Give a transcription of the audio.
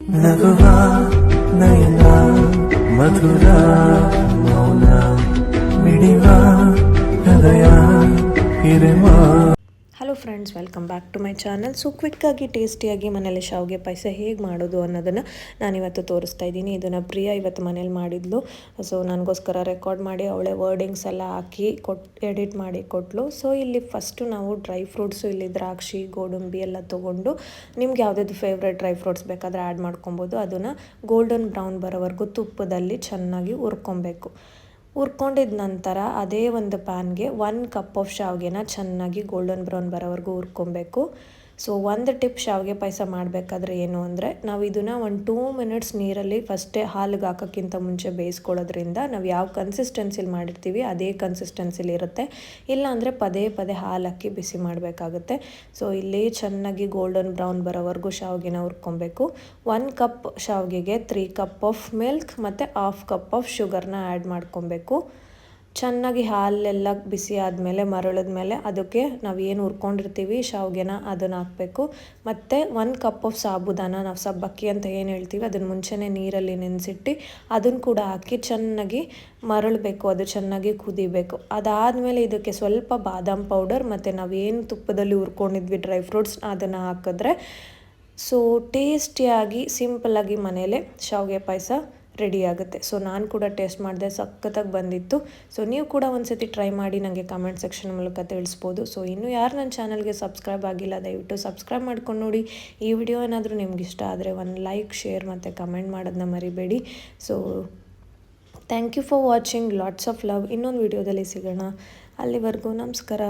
నగువా నయనా మధురా మౌనా మిడివా హృదయా ఇరమా friends welcome back to my channel so ಕ್ವಿಕ್ಕಾಗಿ ಟೇಸ್ಟಿಯಾಗಿ ಮನೇಲಿ ಶಾವಿಗೆ ಪಾಯಸ ಹೇಗೆ ಮಾಡೋದು ಅನ್ನೋದನ್ನು ನಾನಿವತ್ತು ತೋರಿಸ್ತಾ ಇದ್ದೀನಿ. ಇದನ್ನು ಪ್ರಿಯಾ ಇವತ್ತು ಮನೇಲಿ ಮಾಡಿದ್ಲು. ಸೊ ನನಗೋಸ್ಕರ ರೆಕಾರ್ಡ್ ಮಾಡಿ, ಅವಳೆ ವರ್ಡಿಂಗ್ಸ್ ಎಲ್ಲ ಹಾಕಿ ಕೊಟ್ ಎಡಿಟ್ ಮಾಡಿ ಕೊಟ್ಲು. ಸೊ ಇಲ್ಲಿ ಫಸ್ಟು ನಾವು ಡ್ರೈ ಫ್ರೂಟ್ಸು ಇಲ್ಲಿ ದ್ರಾಕ್ಷಿ, ಗೋಡಂಬಿ ಎಲ್ಲ ತೊಗೊಂಡು ನಿಮ್ಗೆ ಯಾವುದಾದ್ರು ಫೇವ್ರೆಟ್ ಡ್ರೈ ಫ್ರೂಟ್ಸ್ ಬೇಕಾದರೆ ಆ್ಯಡ್ ಮಾಡ್ಕೊಬೋದು. ಅದನ್ನು ಗೋಲ್ಡನ್ ಬ್ರೌನ್ ಬರೋವರೆಗೂ ತುಪ್ಪದಲ್ಲಿ ಚೆನ್ನಾಗಿ ಹುರ್ಕೊಬೇಕು. ಹುರ್ಕೊಂಡಿದ ನಂತರ ಅದೇ ಒಂದು ಪ್ಯಾನ್ಗೆ ಒನ್ ಕಪ್ ಆಫ್ ಶಾವಿಗೆನ ಚೆನ್ನಾಗಿ ಗೋಲ್ಡನ್ ಬ್ರೌನ್ ಬರೋವರೆಗೂ ಹುರ್ಕೊಬೇಕು ಸೊ ಒಂದು ಟಿಪ್ ಶಾವಿಗೆ ಪಾಯಸ ಮಾಡಬೇಕಾದ್ರೆ ಏನು ಅಂದರೆ, ನಾವು ಇದನ್ನು ಒಂದು ಟೂ ಮಿನಿಟ್ಸ್ ನೀರಲ್ಲಿ ಫಸ್ಟೇ ಹಾಲಿಗೆ ಹಾಕೋಕ್ಕಿಂತ ಮುಂಚೆ ಬೇಯಿಸ್ಕೊಳ್ಳೋದ್ರಿಂದ ನಾವು ಯಾವ ಕನ್ಸಿಸ್ಟೆನ್ಸಿಲಿ ಮಾಡಿರ್ತೀವಿ ಅದೇ ಕನ್ಸಿಸ್ಟೆನ್ಸಿಲಿ ಇರುತ್ತೆ. ಇಲ್ಲಾಂದರೆ ಪದೇ ಪದೇ ಹಾಲು ಹಾಕಿ ಬಿಸಿ ಮಾಡಬೇಕಾಗುತ್ತೆ. ಸೊ ಇಲ್ಲಿ ಚೆನ್ನಾಗಿ ಗೋಲ್ಡನ್ ಬ್ರೌನ್ ಬರೋವರೆಗೂ ಶಾವಿಗೆನ ಹುರ್ಕೊಬೇಕು. ಒನ್ ಕಪ್ ಶಾವಿಗೆಗೆ ತ್ರೀ ಕಪ್ ಆಫ್ ಮಿಲ್ಕ್ ಮತ್ತು ಹಾಫ್ ಕಪ್ ಆಫ್ ಶುಗರ್ನ ಆ್ಯಡ್ ಮಾಡ್ಕೊಬೇಕು. ಚೆನ್ನಾಗಿ ಹಾಲೆಲ್ಲ ಬಿಸಿ ಆದಮೇಲೆ ಮರಳಿದ ಮೇಲೆ ಅದಕ್ಕೆ ನಾವು ಏನು ಹುರ್ಕೊಂಡಿರ್ತೀವಿ, ಶಾವಿಗೆನ ಅದನ್ನು ಹಾಕಬೇಕು. ಮತ್ತು ಒಂದು ಕಪ್ ಆಫ್ ಸಾಬುದಾನ, ನಾವು ಸಬ್ಬಕ್ಕಿ ಅಂತ ಏನು ಹೇಳ್ತೀವಿ ಅದನ್ನು ಮುಂಚೆನೇ ನೀರಲ್ಲಿ ನೆನೆಸಿಟ್ಟು ಅದನ್ನು ಕೂಡ ಹಾಕಿ ಚೆನ್ನಾಗಿ ಮರಳಬೇಕು, ಅದು ಚೆನ್ನಾಗಿ ಕುದಿಬೇಕು. ಅದಾದಮೇಲೆ ಇದಕ್ಕೆ ಸ್ವಲ್ಪ ಬಾದಾಮ್ ಪೌಡರ್ ಮತ್ತು ನಾವೇನು ತುಪ್ಪದಲ್ಲಿ ಹುರ್ಕೊಂಡಿದ್ವಿ, ಡ್ರೈ ಫ್ರೂಟ್ಸ್ ಅದನ್ನು ಹಾಕಿದ್ರೆ, ಸೊ ಟೇಸ್ಟಿಯಾಗಿ, ಸಿಂಪಲ್ಲಾಗಿ ಮನೇಲೆ ಶಾವಿಗೆ ಪಾಯಸ ರೆಡಿ ಆಗುತ್ತೆ. ಸೊ ನಾನು ಕೂಡ ಟೇಸ್ಟ್ ಮಾಡಿದೆ, ಸಖತ್ತಾಗಿ ಬಂದಿತ್ತು. ಸೊ ನೀವು ಕೂಡ ಒಂದ್ಸತಿ ಟ್ರೈ ಮಾಡಿ ನನಗೆ ಕಮೆಂಟ್ ಸೆಕ್ಷನ್ ಮೂಲಕ ತಿಳಿಸ್ಬೋದು. ಸೊ ಇನ್ನೂ ಯಾರು ನನ್ನ ಚಾನಲ್ಗೆ ಸಬ್ಸ್ಕ್ರೈಬ್ ಆಗಿಲ್ಲ, ದಯವಿಟ್ಟು ಸಬ್ಸ್ಕ್ರೈಬ್ ಮಾಡ್ಕೊಂಡು ನೋಡಿ. ಈ ವಿಡಿಯೋ ಏನಾದರೂ ನಿಮ್ಗೆ ಇಷ್ಟ ಆದರೆ ಒಂದು ಲೈಕ್, ಶೇರ್ ಮತ್ತು ಕಮೆಂಟ್ ಮಾಡೋದನ್ನ ಮರಿಬೇಡಿ. So thank you for watching lots of love ಇನ್ನೊಂದು ವಿಡಿಯೋದಲ್ಲಿ ಸಿಗೋಣ. ಅಲ್ಲಿವರೆಗೂ ನಮಸ್ಕಾರ.